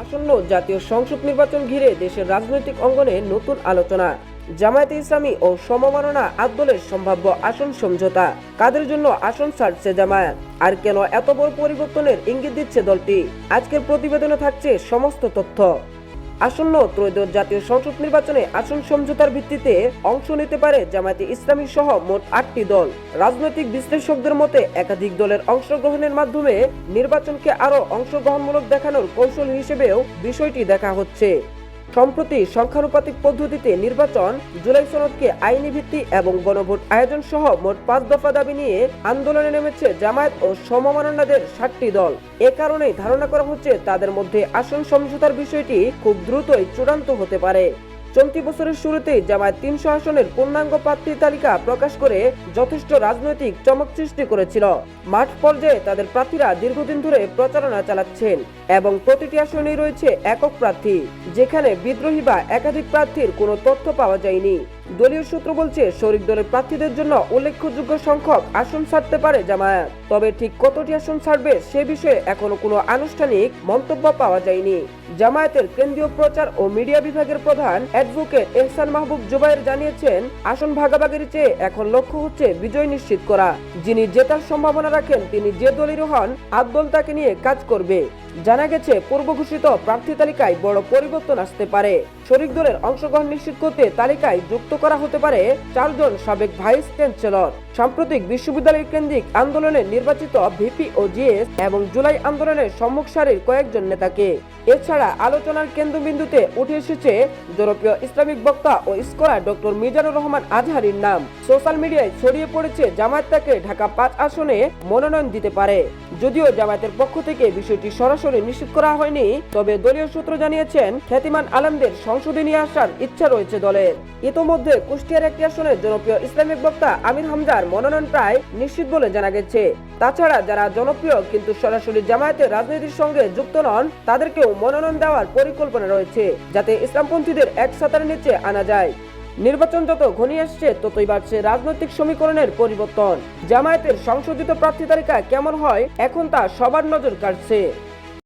আসন্ন জাতীয় সংসদ নির্বাচন ঘিরে দেশের রাজনৈতিক অঙ্গনে নতুন আলোচনা। জামায়াতে ইসলামী ও সমমাননা আদলের সম্ভাব্য আসন সমঝোতা। কাদের জন্য আসন ছাড়ছে জামায়াত? আর কেন এত বড় পরিবর্তনের ইঙ্গিত দিচ্ছে দলটি? আজকের প্রতিবেদনে থাকছে সমস্ত তথ্য। আসন্ন ত্রয়োদশ জাতীয় সংসদ নির্বাচনে আসন সমঝোতার ভিত্তিতে অংশ নিতে পারে জামায়াতে ইসলামী সহ মোট আটটি দল। রাজনৈতিক বিশ্লেষকদের মতে একাধিক দলের অংশগ্রহণের মাধ্যমে নির্বাচনকে আরও অংশগ্রহণমূলক দেখানোর কৌশল হিসেবেও বিষয়টি দেখা হচ্ছে। সম্প্রতি সংখ্যানুপাতিক পদ্ধতিতে নির্বাচন, জুলাই সনদকে আইনি ভিত্তি এবং গণভোট আয়োজন সহ মোট পাঁচ দফা দাবি নিয়ে আন্দোলনে নেমেছে জামায়াত ও সমমাননাদের সাতটি দল। এ কারণেই ধারণা করা হচ্ছে তাদের মধ্যে আসন সমঝোতার বিষয়টি খুব দ্রুতই চূড়ান্ত হতে পারে। চলতি বছরের শুরুতেই জামায়াত তিনশো আসনের পূর্ণাঙ্গ প্রার্থী তালিকা প্রকাশ করে যথেষ্ট রাজনৈতিক চমক সৃষ্টি করেছিল। মাঠ পর্যায়ে তাদের প্রার্থীরা দীর্ঘদিন ধরে প্রচারণা চালাচ্ছেন এবং প্রতিটি আসনেই রয়েছে একক প্রার্থী, যেখানে বিদ্রোহী বা একাধিক প্রার্থীর কোনো তথ্য পাওয়া যায়নি। দলীয় সূত্র বলছে, শরিক দলের প্রার্থীদের জন্য উল্লেখযোগ্য সংখ্যক আসন ছাড়তে পারে জামায়াত। তবে ঠিক কতটি আসন ছাড়বে সে বিষয়ে এখনও কোনো আনুষ্ঠানিক মন্তব্য পাওয়া যায়নি। জামায়াতের কেন্দ্রীয় প্রচার ও মিডিয়া বিভাগের প্রধান অ্যাডভোকেট এহসান মাহবুব জুবাইর জানিয়েছেন, আসন ভাগাভাগির চেয়ে এখন লক্ষ্য হচ্ছে বিজয় নিশ্চিত করা। যিনি জেতার সম্ভাবনা রাখেন, তিনি যে দলেরই হন আর দল তাকে নিয়ে কাজ করবে। জানা গেছে পূর্ব ঘোষিত প্রার্থী তালিকায় বড় পরিবর্তন আসতে পারে। শরিক দলের অংশগ্রহণ নিশ্চিত করতে তালিকায় যুক্ত করা হতে পারে চারজন সাবেক ভাইস চ্যান্সেলর। সাম্প্রতিক বিশ্ববিদ্যালয় কেন্দ্রিক আন্দোলনে নির্বাচিত ভিপি ও জিএস এবং জুলাই আন্দোলনের সম্মুখ সারির কয়েকজন নেতাকে। এছাড়া আলোচনার কেন্দ্রবিন্দুতে উঠে এসেছে জনপ্রিয় ইসলামিক বক্তা ও স্কলার ডক্টর মিজানুর রহমান আজহারির নাম। সোশ্যাল মিডিয়ায় ছড়িয়ে পড়েছে জামায়াত তাকে ঢাকা পাঁচ আসনে মনোনয়ন দিতে পারে। যদিও জামায়াতের পক্ষ থেকে বিষয়টি সরাসরি নিশ্চিত করা হয়নি, তবে দলীয় সূত্র জানিয়েছেন, খ্যাতিমান আলমদের সংসদে নিয়ে আসার ইচ্ছা রয়েছে দলের। ইতোমধ্যে কুষ্টিয়ার একটি আসনে জনপ্রিয় ইসলামিক বক্তা আমির হামজার মনোনয়ন প্রায় নিশ্চিত বলে জানা গেছে। তাছাড়া যারা জনপ্রিয় কিন্তু সরাসরি জামায়াতের রাজনীতির সঙ্গে যুক্ত নন, তাদেরকেও মনোনয়ন দেওয়ার পরিকল্পনা রয়েছে, যাতে ইসলামপন্থীদের এক সাতারের নিচে আনা যায়। নির্বাচন যত ঘনিয়ে আসছে, ততই বাড়ছে রাজনৈতিক সমীকরণের পরিবর্তন। জামায়াতের সংশোধিত প্রার্থী তালিকা কেমন হয়, এখন তা সবার নজর কাটছে